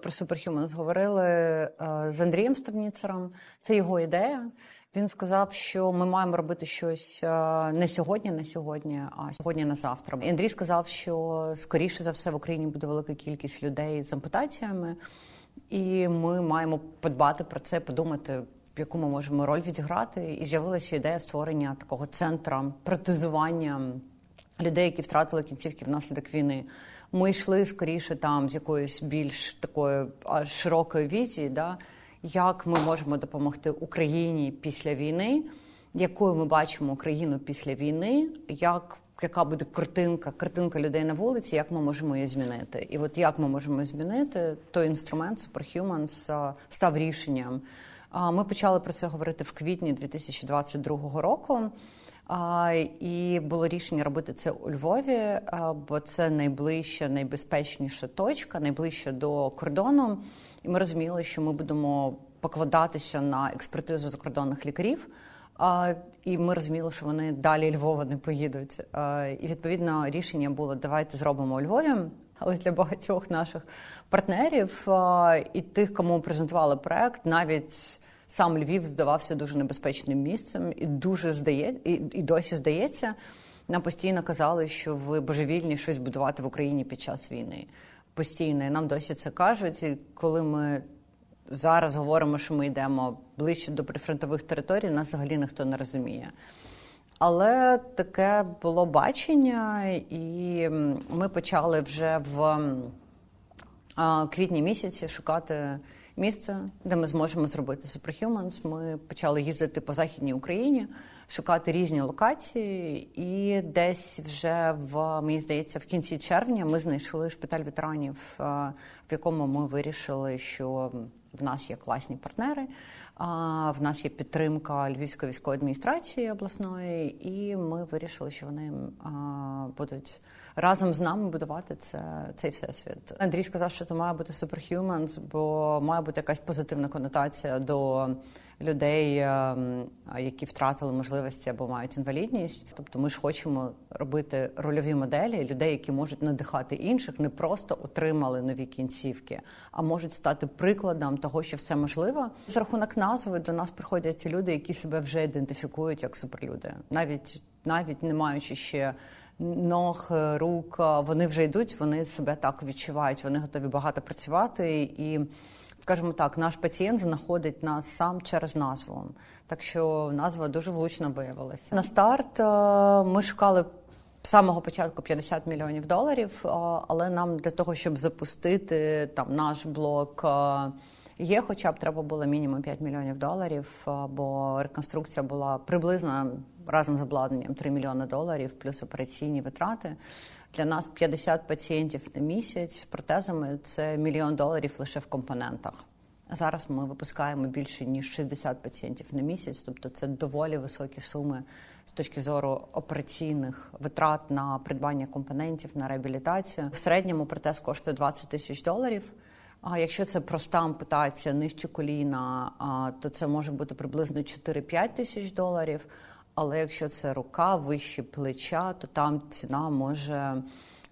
Про Superhumans говорили е, з Андрієм Ставніцером. Це його ідея. Він сказав, що ми маємо робити щось е, не сьогодні, на сьогодні, а сьогодні на завтра. І Андрій сказав, що скоріше за все в Україні буде велика кількість людей з ампутаціями, і ми маємо подбати про це, подумати, яку ми можемо роль відіграти. І з'явилася ідея створення такого центра протезування людей, які втратили кінцівки внаслідок війни. Ми йшли скоріше там з якоїсь більш такої а, широкої візії, да, як ми можемо допомогти Україні після війни, якою ми бачимо Україну після війни, як яка буде картинка, картинка людей на вулиці, як ми можемо її змінити. І от як ми можемо змінити, той інструмент Superhumans став рішенням. Ми почали про це говорити в квітні 2022 року. І було рішення робити це у Львові, бо це найближча, найбезпечніша точка, найближча до кордону. І ми розуміли, що ми будемо покладатися на експертизу закордонних лікарів. І ми розуміли, що вони далі Львова не поїдуть. І відповідно рішення було: давайте зробимо у Львові. Але для багатьох наших партнерів і тих, кому презентували проект, навіть сам Львів здавався дуже небезпечним місцем, і дуже здає, і, і досі здається. Нам постійно казали, що ви божевільні щось будувати в Україні під час війни. Постійно і нам досі це кажуть. І коли ми зараз говоримо, що ми йдемо ближче до прифронтових територій, нас взагалі ніхто не розуміє. Але таке було бачення, і ми почали вже в квітні місяці шукати місце, де ми зможемо зробити Superhumans. Ми почали їздити по західній Україні, шукати різні локації, і десь вже в мені здається, в кінці червня ми знайшли шпиталь ветеранів, в якому ми вирішили, що в нас є класні партнери. а В нас є підтримка Львівської військової адміністрації обласної, і ми вирішили, що вони будуть разом з нами будувати це, цей всесвіт. Андрій сказав, що це має бути Superhumans, бо має бути якась позитивна конотація до людей, які втратили можливості або мають інвалідність. Тобто, ми ж хочемо робити рольові моделі людей, які можуть надихати інших, не просто отримали нові кінцівки, а можуть стати прикладом того, що все можливо. За рахунок назви до нас приходять ці люди, які себе вже ідентифікують як суперлюди, навіть навіть не маючи ще ног, рук, вони вже йдуть, вони себе так відчувають, вони готові багато працювати і. Скажімо так, наш пацієнт знаходить нас сам через назву, так що назва дуже влучно виявилася. На старт ми шукали з самого початку 50 мільйонів доларів, але нам для того, щоб запустити там наш блок, є, хоча б треба було мінімум 5 мільйонів доларів, бо реконструкція була приблизно разом з обладнанням 3 мільйони доларів, плюс операційні витрати. Для нас 50 пацієнтів на місяць з протезами це мільйон доларів лише в компонентах. Зараз ми випускаємо більше ніж 60 пацієнтів на місяць, тобто це доволі високі суми з точки зору операційних витрат на придбання компонентів на реабілітацію. В середньому протез коштує 20 тисяч доларів. А якщо це проста ампутація нижче коліна, то це може бути приблизно 4-5 тисяч доларів. Але якщо це рука вище плеча, то там ціна може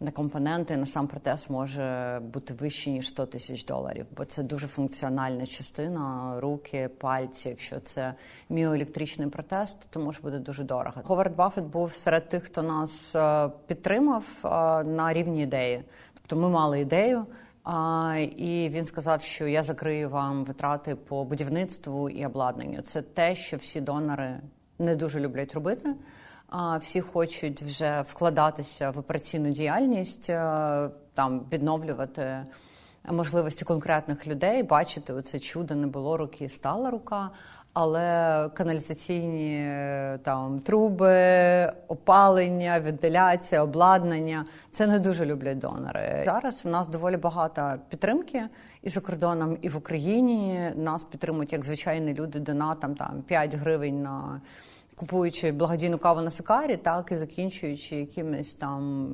на компоненти на сам протез може бути вище ніж 100 тисяч доларів, бо це дуже функціональна частина руки, пальці. Якщо це міоелектричний протез, то може бути дуже дорого. Говард Баффет був серед тих, хто нас підтримав на рівні ідеї. Тобто ми мали ідею. І він сказав, що я закрию вам витрати по будівництву і обладнанню. Це те, що всі донори не дуже люблять робити. А всі хочуть вже вкладатися в операційну діяльність, там відновлювати можливості конкретних людей, бачити оце чудо не було руки, стала рука. Але каналізаційні там труби, опалення, вентиляція, обладнання це не дуже люблять донори. Зараз в нас доволі багато підтримки і за кордоном, і в Україні нас підтримують як звичайні люди донатом там 5 гривень на купуючи благодійну каву на Сакарі, так і закінчуючи якимись там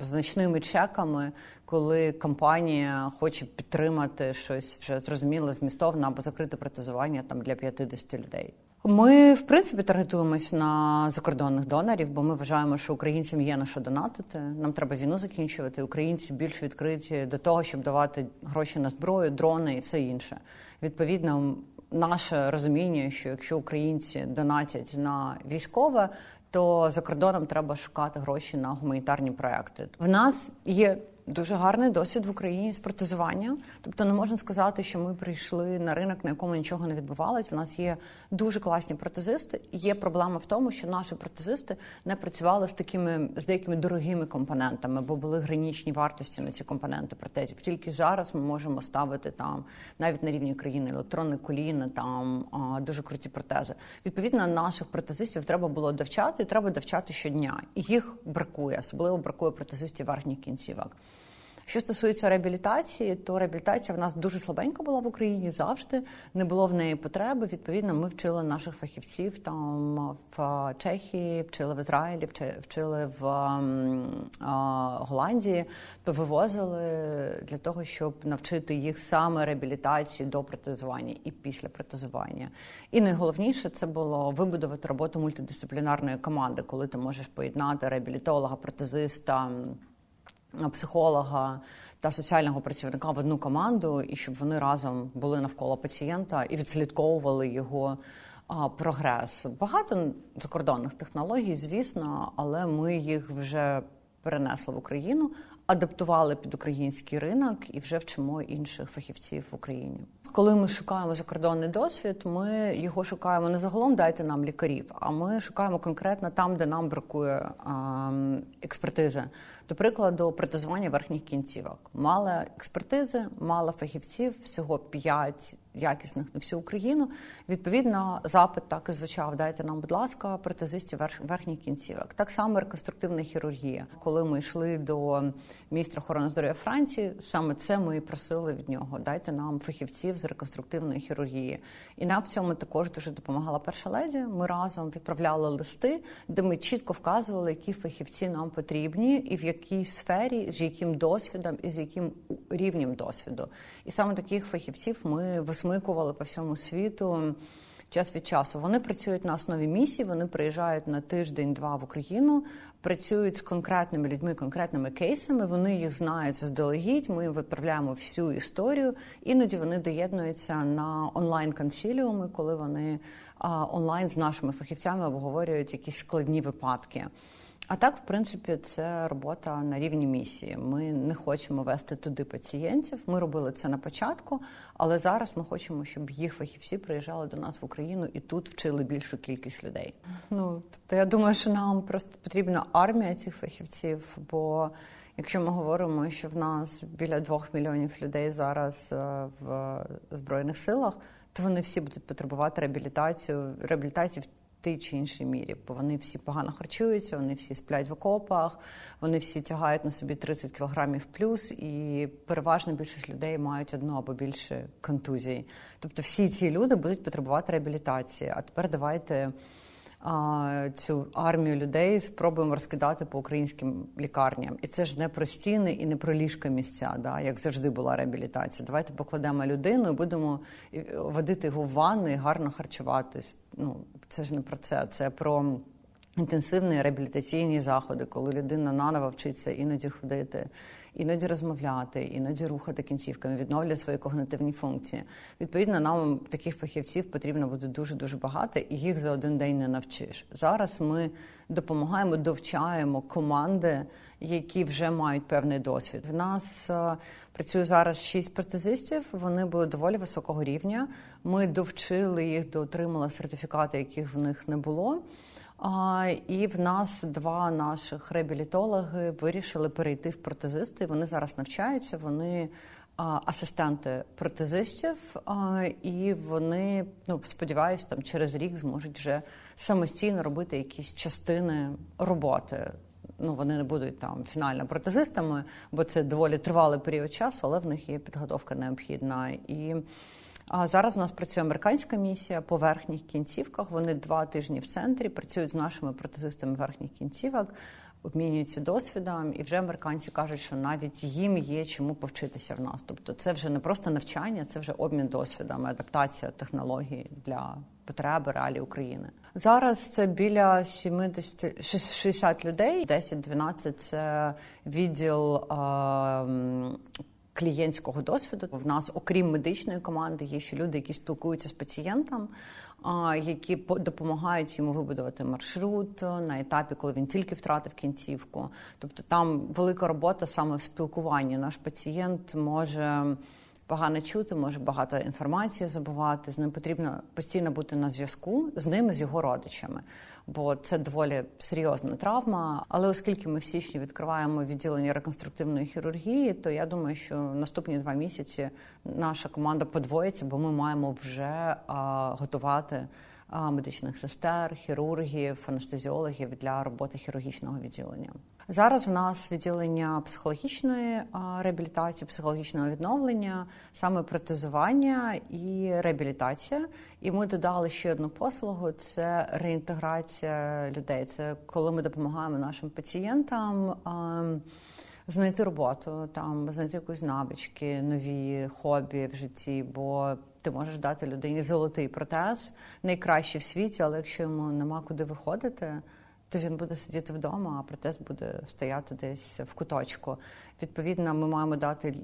значними чеками, коли компанія хоче підтримати щось вже зрозуміле, змістовне або закрите протезування там для 50 людей. Ми в принципі таргетуємось на закордонних донорів, бо ми вважаємо, що українцям є на що донатити. Нам треба війну закінчувати. Українці більш відкриті до того, щоб давати гроші на зброю, дрони і все інше. Відповідно, наше розуміння, що якщо українці донатять на військове, то за кордоном треба шукати гроші на гуманітарні проекти. В нас є дуже гарний досвід в Україні з протезування. Тобто не можна сказати, що ми прийшли на ринок, на якому нічого не відбувалось. В нас є дуже класні протезисти. Є проблема в тому, що наші протезисти не працювали з такими з деякими дорогими компонентами, бо були гранічні вартості на ці компоненти протезів. Тільки зараз ми можемо ставити там навіть на рівні країни електронне коліна, там дуже круті протези. Відповідно, наших протезистів треба було довчати, і треба довчати щодня. І їх бракує, особливо бракує протезистів верхніх кінцівок. Що стосується реабілітації, то реабілітація в нас дуже слабенька була в Україні завжди. Не було в неї потреби. Відповідно, ми вчили наших фахівців там в Чехії, вчили в Ізраїлі, вчили в Голландії, то вивозили для того, щоб навчити їх саме реабілітації до протезування і після протезування. І найголовніше це було вибудувати роботу мультидисциплінарної команди, коли ти можеш поєднати реабілітолога, протезиста психолога та соціального працівника в одну команду, і щоб вони разом були навколо пацієнта і відслідковували його прогрес. Багато закордонних технологій, звісно, але ми їх вже перенесли в Україну, адаптували під український ринок і вже вчимо інших фахівців в Україні. Коли ми шукаємо закордонний досвід, ми його шукаємо не загалом дайте нам лікарів, а ми шукаємо конкретно там, де нам бракує експертизи. До прикладу, протезування верхніх кінцівок. Мало експертизи, мало фахівців, всього п'ять якісних на всю Україну. Відповідно, запит так і звучав: дайте нам, будь ласка, протезистів верхніх кінцівок. Так само реконструктивна хірургія. Коли ми йшли до міністра охорони здоров'я Франції, саме це ми і просили від нього. Дайте нам фахівців з реконструктивної хірургії. І нам в цьому також дуже допомагала перша леді. Ми разом відправляли листи, де ми чітко вказували, які фахівці нам потрібні, і в якій сфері, з яким досвідом і з яким рівнем досвіду. І саме таких фахівців ми висмикували по всьому світу. Час від часу вони працюють на основі місії. Вони приїжджають на тиждень-два в Україну, працюють з конкретними людьми, конкретними кейсами. Вони їх знають заздалегідь. Ми їм відправляємо всю історію. Іноді вони доєднуються на онлайн консіліуми, коли вони онлайн з нашими фахівцями обговорюють якісь складні випадки. А так, в принципі, це робота на рівні місії. Ми не хочемо вести туди пацієнтів. Ми робили це на початку, але зараз ми хочемо, щоб їх фахівці приїжджали до нас в Україну і тут вчили більшу кількість людей. Ну тобто, я думаю, що нам просто потрібна армія цих фахівців. Бо якщо ми говоримо, що в нас біля двох мільйонів людей зараз е, в збройних силах, то вони всі будуть потребувати реабілітацію реабілітації тій чи іншій мірі, бо вони всі погано харчуються, вони всі сплять в окопах, вони всі тягають на собі 30 кілограмів плюс, і переважна більшість людей мають одну або більше контузій. Тобто всі ці люди будуть потребувати реабілітації. А тепер давайте цю армію людей спробуємо розкидати по українським лікарням. І це ж не про стіни і не про ліжка місця, да, як завжди була реабілітація. Давайте покладемо людину і будемо водити його в ванни гарно харчуватись. Ну це ж не про це, це про інтенсивні реабілітаційні заходи, коли людина наново вчиться іноді ходити, іноді розмовляти, іноді рухати кінцівками, відновлює свої когнитивні функції. Відповідно, нам таких фахівців потрібно буде дуже дуже багато, і їх за один день не навчиш. Зараз ми допомагаємо, довчаємо команди, які вже мають певний досвід. В нас е, працює зараз шість протезистів. Вони були доволі високого рівня. Ми довчили їх, доотримали сертифікати, яких в них не було. І в нас два наших реабілітологи вирішили перейти в протезисти. Вони зараз навчаються. Вони асистенти протезистів, і вони ну сподіваюся, там через рік зможуть вже самостійно робити якісь частини роботи. Ну, вони не будуть там фінально протезистами, бо це доволі тривалий період часу, але в них є підготовка необхідна і. А зараз у нас працює американська місія по верхніх кінцівках. Вони два тижні в центрі працюють з нашими протезистами верхніх кінцівок. обмінюються досвідом, і вже американці кажуть, що навіть їм є чому повчитися в нас. Тобто, це вже не просто навчання, це вже обмін досвідом, адаптація технологій для потреби реалій України. Зараз це біля 70, 60 людей, 10-12 – це відділ. е, клієнтського досвіду. В нас, окрім медичної команди, є ще люди, які спілкуються з пацієнтом, які допомагають йому вибудувати маршрут на етапі, коли він тільки втратив кінцівку. Тобто там велика робота саме в спілкуванні. Наш пацієнт може. Погано чути, може багато інформації забувати. З ним потрібно постійно бути на зв'язку з ним, з його родичами, бо це доволі серйозна травма. Але оскільки ми в січні відкриваємо відділення реконструктивної хірургії, то я думаю, що наступні два місяці наша команда подвоїться, бо ми маємо вже готувати медичних сестер, хірургів, анестезіологів для роботи хірургічного відділення. Зараз в нас відділення психологічної реабілітації, психологічного відновлення, саме протезування і реабілітація. І ми додали ще одну послугу: це реінтеграція людей. Це коли ми допомагаємо нашим пацієнтам. Знайти роботу, там знайти якусь навички, нові хобі в житті, бо ти можеш дати людині золотий протез, найкращий в світі, але якщо йому нема куди виходити, то він буде сидіти вдома, а протез буде стояти десь в куточку. Відповідно, ми маємо дати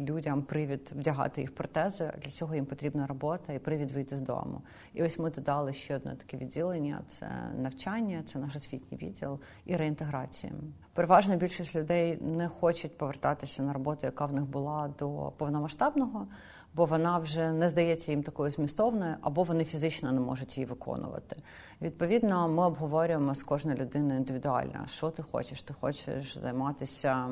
людям привід вдягати їх протези. Для цього їм потрібна робота і привід вийти з дому. І ось ми додали ще одне таке відділення: це навчання, це наш освітній відділ і реінтеграція. Переважна більшість людей не хочуть повертатися на роботу, яка в них була до повномасштабного. Бо вона вже не здається їм такою змістовною, або вони фізично не можуть її виконувати. Відповідно, ми обговорюємо з кожною людиною індивідуально, що ти хочеш. Ти хочеш займатися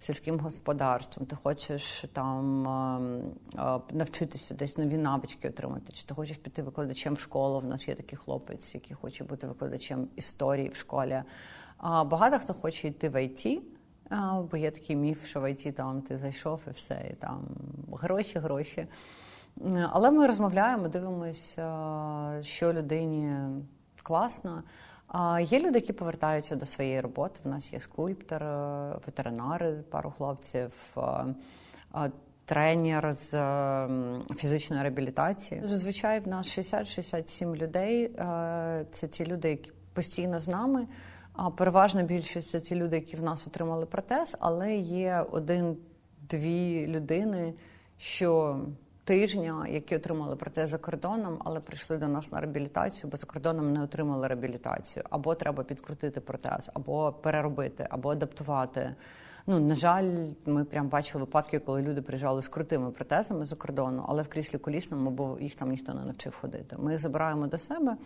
сільським господарством, ти хочеш там е, е, навчитися десь нові навички отримати, чи ти хочеш піти викладачем в школу. В нас є такий хлопець, який хоче бути викладачем історії в школі. А багато хто хоче йти в ІТ, бо є такий міф, що в ІТ там ти зайшов і все, і там гроші, гроші. Але ми розмовляємо, дивимося, що людині класно. А Є люди, які повертаються до своєї роботи. В нас є скульптор, е, ветеринари, пару хлопців, е, е, тренер з фізичної реабілітації. Зазвичай в нас 60-67 людей. Це ті люди, які постійно з нами. А переважна більшість це ті люди, які в нас отримали протез, але є один-дві людини, що тижня, які отримали протез за кордоном, але прийшли до нас на реабілітацію, бо за кордоном не отримали реабілітацію. Або треба підкрутити протез, або переробити, або адаптувати. Ну, на жаль, ми прям бачили випадки, коли люди приїжджали з крутими протезами за кордону, але в кріслі колісному, бо їх там ніхто не навчив ходити. Ми їх забираємо до себе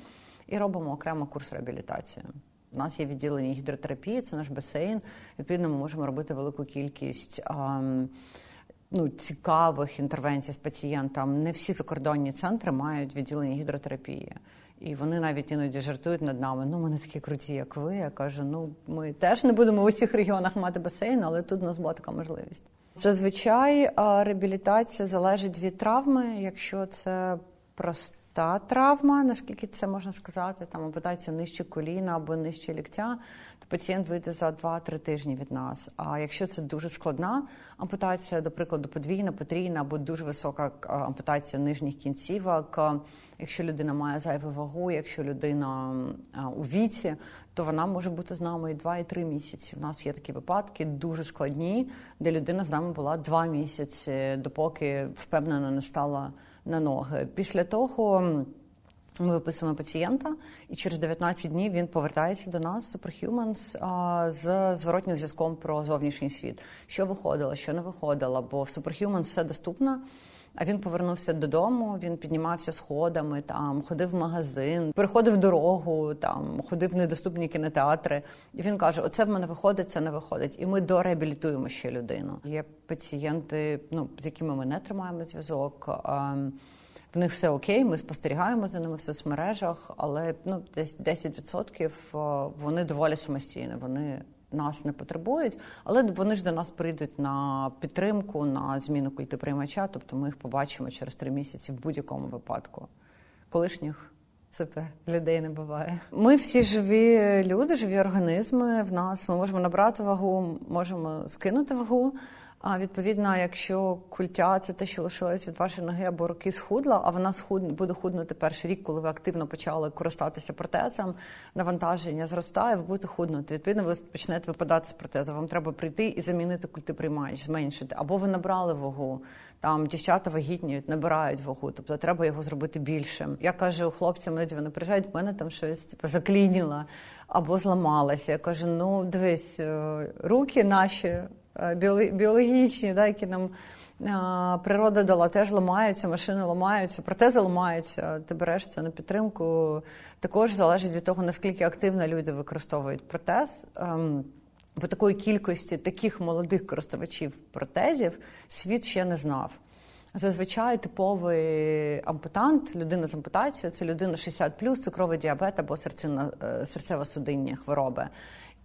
і робимо окремо курс реабілітації. У нас є відділення гідротерапії, це наш басейн. Відповідно, ми можемо робити велику кількість. ам, Ну, цікавих інтервенцій з пацієнтом. Не всі закордонні центри мають відділення гідротерапії. І вони навіть іноді жартують над нами. Ну, ми не такі круті, як ви. Я кажу, ну ми теж не будемо в усіх регіонах мати басейн, але тут у нас була така можливість. Зазвичай реабілітація залежить від травми, якщо це проста травма, наскільки це можна сказати, там ампутація нижче коліна або нижче ліктя, то пацієнт вийде за 2-3 тижні від нас. А якщо це дуже складна ампутація, до прикладу, подвійна, потрійна або дуже висока ампутація нижніх кінцівок, якщо людина має зайву вагу, якщо людина у віці, то вона може бути з нами і 2, і 3 місяці. У нас є такі випадки дуже складні, де людина з нами була 2 місяці, допоки впевнено не стала на ноги. Після того ми виписуємо пацієнта, і через 19 днів він повертається до нас Superhumans з зворотнім зв'язком про зовнішній світ, що виходило, що не виходило. Бо в Superhumans все доступно. А він повернувся додому. Він піднімався сходами, там ходив в магазин, переходив дорогу, там ходив в недоступні кінотеатри. І він каже: Оце в мене виходить, це не виходить. І ми дореабілітуємо ще людину. Є пацієнти, ну з якими ми не тримаємо зв'язок. В них все окей, ми спостерігаємо за ними в соцмережах, але ну десь 10% е, вони доволі самостійні. Вони нас не потребують, але вони ж до нас прийдуть на підтримку, на зміну культиприймача, тобто ми їх побачимо через три місяці в будь-якому випадку. Колишніх Супер, людей не буває. Ми всі живі люди, живі організми в нас. Ми можемо набрати вагу, можемо скинути вагу. А відповідно, якщо культя це те, що лишилось від вашої ноги або руки схудла, а вона схуд буде худнути перший рік, коли ви активно почали користатися протезом, навантаження зростає, ви будете худнути. Відповідно, ви почнете випадати з протезу. Вам треба прийти і замінити культи приймач, зменшити. Або ви набрали вагу. Там дівчата вагітніють, набирають вагу, тобто треба його зробити більшим. Я кажу хлопцям, іноді вони приїжджають, в мене там щось типу, заклініло або зламалося. Я кажу: ну дивись, е, руки наші біологічні, да, які нам е, природа дала, теж ламаються, машини ламаються, протези ламаються. Ти береш це на підтримку. Також залежить від того, наскільки активно люди використовують протез. Ем, Бо такої кількості таких молодих користувачів протезів світ ще не знав. Зазвичай типовий ампутант, людина з ампутацією, це людина 60 цукровий діабет або е, серцево-судинні хвороби.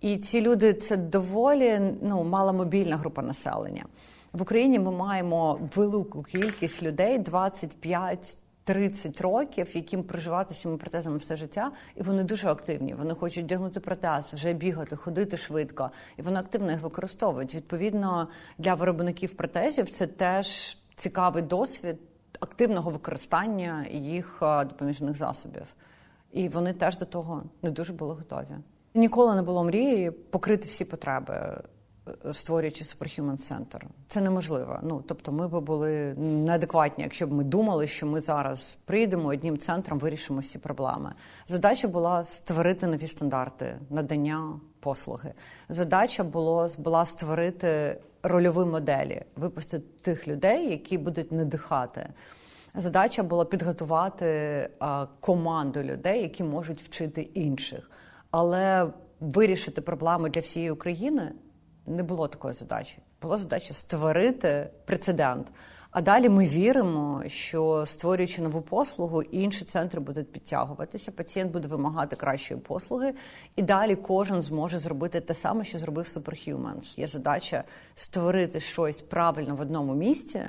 І ці люди це доволі ну, маломобільна група населення. В Україні ми маємо велику кількість людей 25 30 років, яким проживати цими протезами все життя, і вони дуже активні. Вони хочуть вдягнути протез, вже бігати, ходити швидко, і вони активно їх використовують. Відповідно, для виробників протезів це теж цікавий досвід активного використання їх е, допоміжних засобів. І вони теж до того не дуже були готові. Ніколи не було мрії покрити всі потреби, е, створюючи Superhuman Center. Це неможливо. Ну тобто, ми б були неадекватні, якщо б ми думали, що ми зараз прийдемо одним центром, вирішимо всі проблеми. Задача була створити нові стандарти надання послуги. Задача було була створити рольові моделі, випустити тих людей, які будуть надихати. Задача була підготувати а, команду людей, які можуть вчити інших. Але вирішити проблеми для всієї України не було такої задачі. Була задача створити прецедент. А далі ми віримо, що створюючи нову послугу, інші центри будуть підтягуватися. Пацієнт буде вимагати кращої послуги, і далі кожен зможе зробити те саме, що зробив Superhumans. Є задача створити щось правильно в одному місці.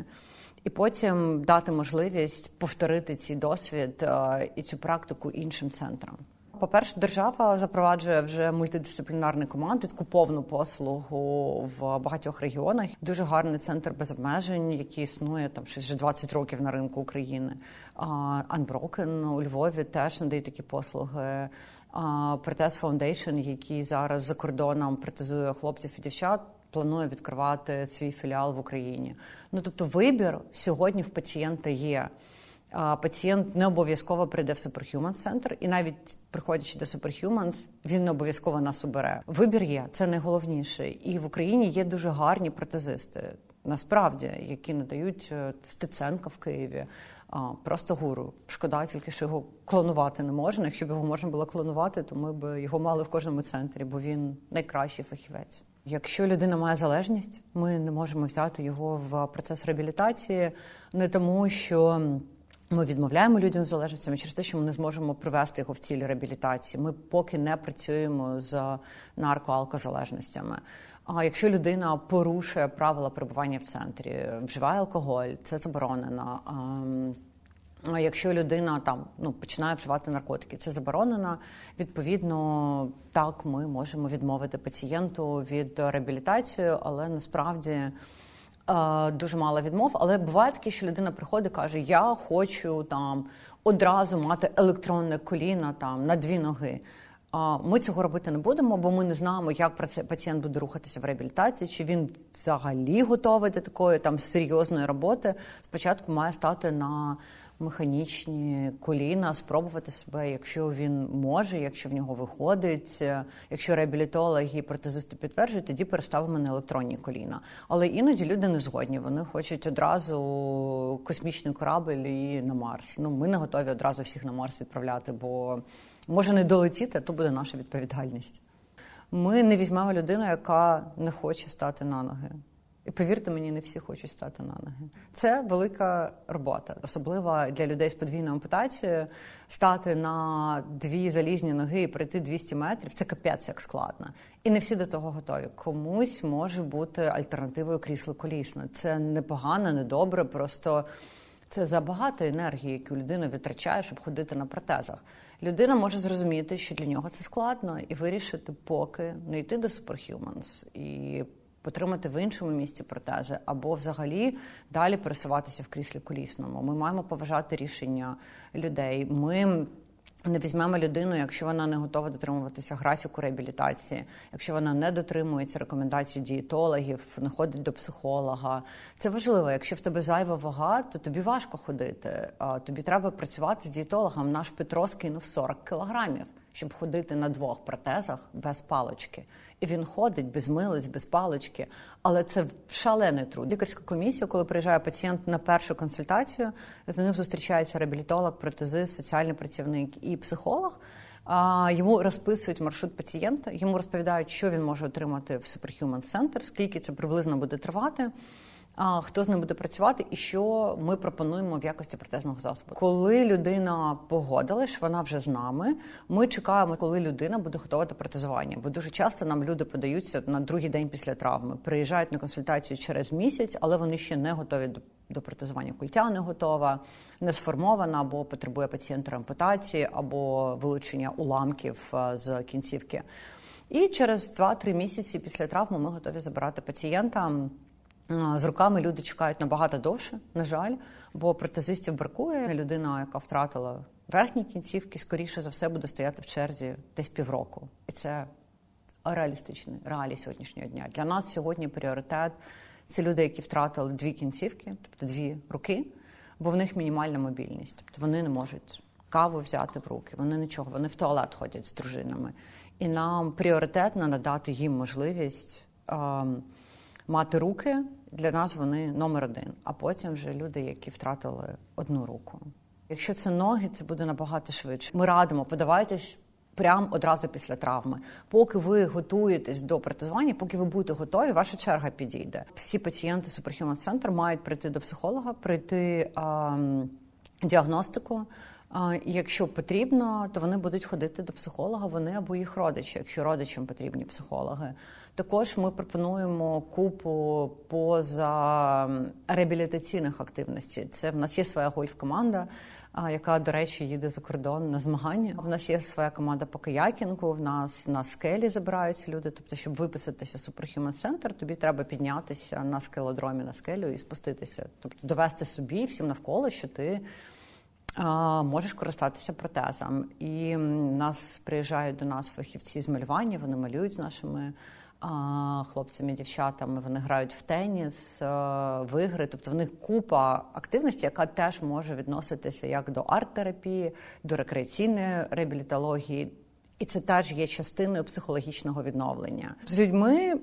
І потім дати можливість повторити цей досвід е, і цю практику іншим центрам. По-перше, держава запроваджує вже мультидисциплінарні команди, таку повну послугу в багатьох регіонах. Дуже гарний центр без обмежень, який існує там вже 20 років на ринку України. Unbroken у Львові теж надають такі послуги. Протез Foundation, який зараз за кордоном протезує хлопців і дівчат планує відкривати свій філіал в Україні. Ну тобто, вибір сьогодні в пацієнта є. Пацієнт не обов'язково прийде в Superhuman Center, і навіть приходячи до Superhumans, він не обов'язково нас обере. Вибір є, це найголовніше. І в Україні є дуже гарні протезисти, насправді, які надають е, Стеценка в Києві. А, просто гуру. Шкода, тільки що його клонувати не можна. Якщо б його можна було клонувати, то ми б його мали в кожному центрі, бо він найкращий фахівець. Якщо людина має залежність, ми не можемо взяти його в процес реабілітації, не тому, що ми відмовляємо людям з залежностями через те, що ми не зможемо привести його в цілі реабілітації. Ми поки не працюємо з наркоалкозалежностями. А якщо людина порушує правила перебування в центрі, вживає алкоголь, це заборонено. А якщо людина там ну починає вживати наркотики, це заборонено. Відповідно, так ми можемо відмовити пацієнту від реабілітації, але насправді дуже мало відмов. Але буває таке, що людина приходить і каже: Я хочу там одразу мати електронне коліно там на дві ноги. Ми цього робити не будемо, бо ми не знаємо, як пацієнт буде рухатися в реабілітації, чи він взагалі готовий до такої там серйозної роботи. Спочатку має стати на механічні коліна, спробувати себе, якщо він може, якщо в нього виходить, якщо реабілітологи протезисти підтверджують, тоді переставимо на електронні коліна. Але іноді люди не згодні. Вони хочуть одразу космічний корабль і на Марс. Ну ми не готові одразу всіх на Марс відправляти, бо може не долетіти, то буде наша відповідальність. Ми не візьмемо людину, яка не хоче стати на ноги. І повірте мені, не всі хочуть стати на ноги. Це велика робота, особливо для людей з подвійною ампутацією. Стати на дві залізні ноги і пройти 200 метрів це капець як складно. І не всі до того готові. Комусь може бути альтернативою крісло колісно. Це непогано, не добре, просто. Це забагато енергії, яку людина витрачає, щоб ходити на протезах. Людина може зрозуміти, що для нього це складно, і вирішити, поки не йти до Superhumans і потримати в іншому місці протези, або взагалі далі пересуватися в кріслі колісному. Ми маємо поважати рішення людей. Ми не візьмемо людину, якщо вона не готова дотримуватися графіку реабілітації, якщо вона не дотримується рекомендацій дієтологів, не ходить до психолога. Це важливо. Якщо в тебе зайва вага, то тобі важко ходити. Тобі треба працювати з дієтологом. Наш Петро скинув 40 кілограмів, щоб ходити на двох протезах без палочки. І він ходить без милиць, без палочки. Але це шалений труд. Лікарська комісія, коли приїжджає пацієнт на першу консультацію, з ним зустрічається реабілітолог, протезист, соціальний працівник і психолог. Йому розписують маршрут пацієнта, йому розповідають, що він може отримати в Superhuman Center, скільки це приблизно буде тривати. Хто з ним буде працювати, і що ми пропонуємо в якості протезного засобу? Коли людина погодилась, що вона вже з нами. Ми чекаємо, коли людина буде готова до протезування. Бо дуже часто нам люди подаються на другий день після травми, приїжджають на консультацію через місяць, але вони ще не готові до. До протезування культя не готова, не сформована, або потребує пацієнта ампутації, або вилучення уламків з кінцівки. І через 2-3 місяці після травми ми готові забирати пацієнта. З руками люди чекають набагато довше, на жаль, бо протезистів бракує. Людина, яка втратила верхні кінцівки, скоріше за все буде стояти в черзі десь півроку. І це реалістичний реалій сьогоднішнього дня. Для нас сьогодні пріоритет це люди, які втратили дві кінцівки, тобто дві руки, бо в них мінімальна мобільність. Тобто вони не можуть каву взяти в руки, вони нічого, вони в туалет ходять з дружинами. І нам пріоритетно надати їм можливість. Ем, Мати руки для нас вони номер один, а потім вже люди, які втратили одну руку. Якщо це ноги, це буде набагато швидше. Ми радимо, подавайтесь прямо одразу після травми. Поки ви готуєтесь до протезування, поки ви будете готові, ваша черга підійде. Всі пацієнти Superhuman Center мають прийти до психолога, прийти а, діагностику. Якщо потрібно, то вони будуть ходити до психолога, вони або їх родичі, якщо родичам потрібні психологи. Також ми пропонуємо купу поза реабілітаційних активностей. Це в нас є своя гольф-команда, яка, до речі, їде за кордон на змагання. В нас є своя команда по каякінгу. В нас на скелі забираються люди. Тобто, щоб виписатися в Superhuman Center, тобі треба піднятися на скелодромі на скелю і спуститися. Тобто довести собі всім навколо, що ти. Можеш користатися протезом, і нас приїжджають до нас фахівці з малювання. Вони малюють з нашими хлопцями, дівчатами. Вони грають в теніс, в ігри. Тобто в них купа активності, яка теж може відноситися як до арт-терапії, до рекреаційної реабілітології. І це теж є частиною психологічного відновлення з людьми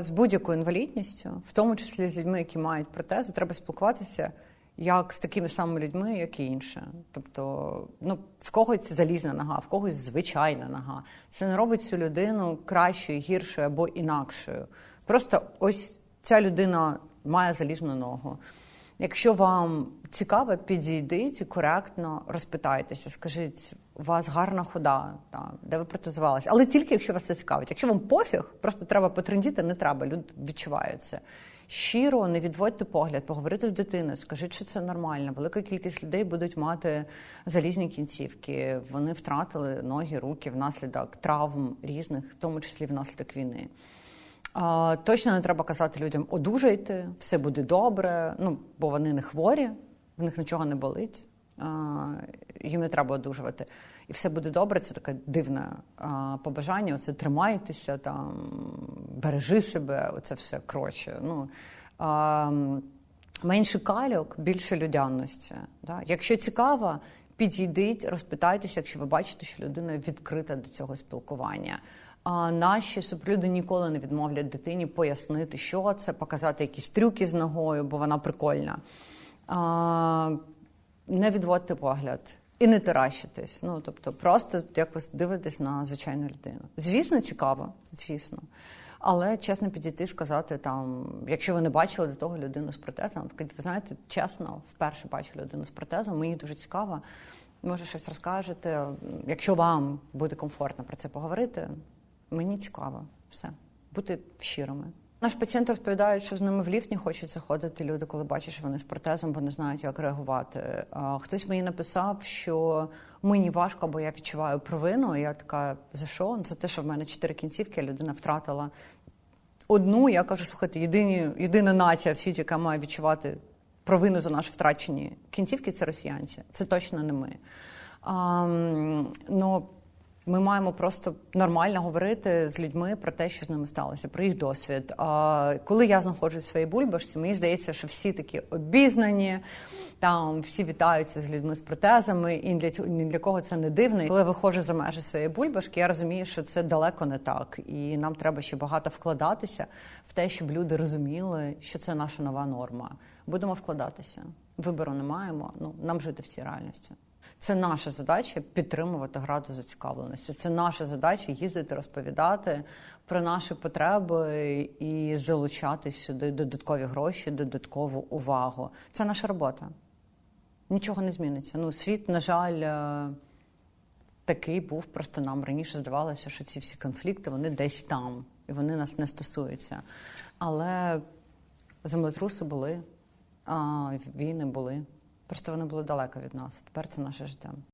з будь-якою інвалідністю, в тому числі з людьми, які мають протези, треба спілкуватися як з такими самими людьми, як і інше. Тобто, ну в когось залізна нога, в когось звичайна нога. Це не робить цю людину кращою, гіршою або інакшою. Просто ось ця людина має залізну ногу. Якщо вам цікаво, підійдіть і коректно розпитайтеся, скажіть, у вас гарна хода, та, де ви протезувалися. Але тільки якщо вас це цікавить. Якщо вам пофіг, просто треба потрендіти, не треба, люди відчувають це щиро не відводьте погляд, поговорити з дитиною, скажіть, що це нормально. Велика кількість людей будуть мати залізні кінцівки. Вони втратили ноги, руки внаслідок травм різних, в тому числі внаслідок війни. Точно не треба казати людям одужайте, все буде добре. Ну бо вони не хворі, в них нічого не болить. Їм не треба одужувати і все буде добре. Це таке дивне побажання. Оце тримайтеся там, бережи себе. Оце все коротше. Ну а, менше кальок, більше людяності. Да? Якщо цікаво, підійдіть, розпитайтеся, якщо ви бачите, що людина відкрита до цього спілкування. А наші суперлюди ніколи не відмовлять дитині пояснити, що це, показати якісь трюки з ногою, бо вона прикольна. А, Не відводьте погляд. І не таращитись. Ну тобто, просто якось дивитись на звичайну людину. Звісно, цікаво, звісно. Але чесно підійти сказати там, якщо ви не бачили до того людину з протезом, ви знаєте, чесно, вперше бачу людину з протезом, мені дуже цікаво. Може, щось розкажете. Якщо вам буде комфортно про це поговорити, мені цікаво все, бути щирими. Наші пацієнти розповідають, що з ними в ліфт не хочуть заходити люди, коли бачать, що вони з протезом, бо не знають, як реагувати. Хтось мені написав, що мені важко, бо я відчуваю провину. Я така, за що? Ну, За те, що в мене чотири кінцівки, людина втратила одну. Я кажу, слухайте, єдині, єдина нація в світі, яка має відчувати провину за наші втрачені кінцівки, це росіянці. Це точно не ми. Ну, ми маємо просто нормально говорити з людьми про те, що з ними сталося, про їх досвід. А коли я знаходжусь в своїй бульбашці, мені здається, що всі такі обізнані, там всі вітаються з людьми з протезами, і для цього ні для кого це не дивно. І Коли виходжу за межі своєї бульбашки, я розумію, що це далеко не так, і нам треба ще багато вкладатися в те, щоб люди розуміли, що це наша нова норма. Будемо вкладатися. Вибору не маємо. Ну нам жити в цій реальності. Це наша задача підтримувати градус зацікавленості. Це наша задача їздити, розповідати про наші потреби і залучати сюди додаткові гроші, додаткову увагу. Це наша робота. Нічого не зміниться. Ну, світ, на жаль, е, такий був. Просто нам раніше здавалося, що ці всі конфлікти вони десь там, і вони нас не стосуються. Але землетруси були, а війни були. Просто вони були далеко від нас. Тепер це наше життя.